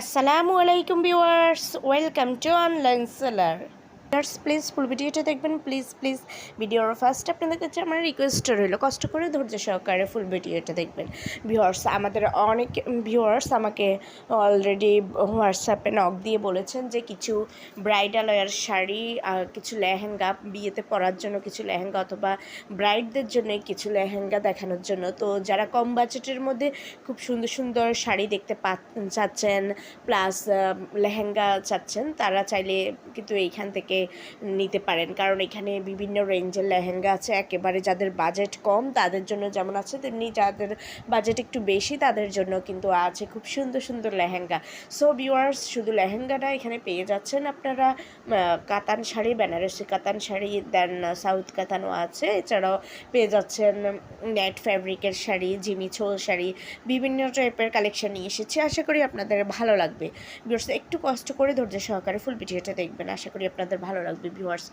আসসালামু আলাইকুম viewers welcome to online seller viewers please full ভিডিওটা দেখবেন। প্লিজ প্লিজ ভিডিওর ফার্স্ট আপনাদের কাছে আমার রিকোয়েস্ট রইল। কষ্ট করে ধৈর্য সহকারে ফুল ভিডিওটা দেখবেন। ভিউয়ার্স আমাদের অনেক ভিউয়ার্স আমাকে অলরেডি হোয়াটসঅ্যাপে নক দিয়ে বলেছেন যে কিছু ব্রাইডাল ওয়ার শাড়ি কিছু লেহেঙ্গা, বিয়েতে পরার জন্য কিছু লেহেঙ্গা অথবা ব্রাইডদের জন্য কিছু লেহেঙ্গা দেখানোর জন্য। তো যারা কম বাজেটের মধ্যে খুব সুন্দর সুন্দর শাড়ি দেখতে পা চাচ্ছেন প্লাস লেহেঙ্গা চাচ্ছেন, তারা চাইলে কিন্তু এইখান থেকে নিতে পারেন। কারণ এখানে বিভিন্ন রেঞ্জের লেহেঙ্গা আছে, একেবারে যাদের বাজেট কম তাদের জন্য যেমন আছে, তেমনি যাদের বাজেট একটু বেশি তাদের জন্য কিন্তু আছে খুব সুন্দর সুন্দর লেহেঙ্গা। সো ভিউয়ার্স শুধু লেহেঙ্গাটা এখানে পেয়ে যাচ্ছেন আপনারা কাতান শাড়ি, বেনারসি কাতান শাড়ি দেন সাউথ কাতানও আছে। এছাড়াও পেয়ে যাচ্ছেন নেট ফ্যাব্রিকের শাড়ি জিমিছো শাড়ি, বিভিন্ন টাইপের কালেকশন নিয়ে এসেছি। আশা করি আপনাদের ভালো লাগবে। ভিউয়ার্স একটু কষ্ট করে ধৈর্য সহকারে ফুল ভিডিওটা দেখবেন। আশা করি আপনাদের ভালো লাগবে ভিউয়ার্স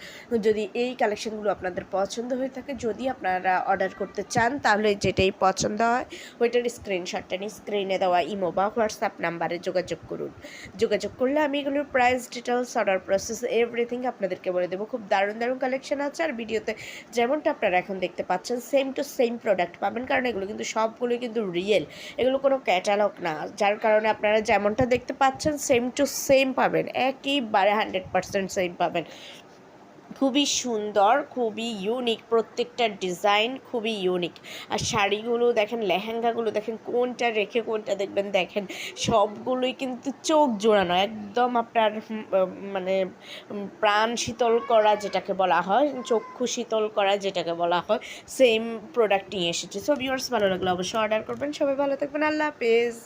যদি এই কালেকশনগুলো আপনাদের পছন্দ হয়ে থাকে, যদি আপনারা অর্ডার করতে চান, তাহলে যেটাই পছন্দ হয়, ওইটার স্ক্রিনশটটা নিয়ে স্ক্রিনে দেওয়া ইমো বা হোয়াটসঅ্যাপ নাম্বারে যোগাযোগ করুন। যোগাযোগ করলে আমি এগুলোর price details order process everything আপনাদেরকে বলে দেবো। খুব দারুণ দারুণ কালেকশন আছে। আর ভিডিওতে যেমনটা আপনারা এখন দেখতে পাচ্ছেন সেম টু সেম প্রোডাক্ট পাবেন। কারণ এগুলো কিন্তু সবগুলোই কিন্তু রিয়েল এগুলো কোনো ক্যাটালগ না। যার কারণে আপনারা যেমনটা দেখতে পাচ্ছেন সেম টু সেম পাবেন। একইবারে হান্ড্রেড পার্সেন্ট সেম পাবেন। খুবই সুন্দর, খুবই ইউনিক প্রত্যেকটা ডিজাইন খুবই ইউনিক আর শাড়িগুলো দেখেন, লেহেঙ্গাগুলো দেখেন, কোনটা রেখে কোনটা দেখবেন, দেখেন, সবগুলোই কিন্তু চোখ জোড়ানো, একদম আপনার মানে প্রাণ শীতল করা যেটাকে বলা হয়, চক্ষু শীতল করা যেটাকে বলা হয় সেম প্রোডাক্ট নিয়ে এসেছে। সো ভিউয়ার্স ভালো লাগল অবশ্যই অর্ডার করবেন। সবাই ভালো থাকবেন। আল্লাহ হাফেজ।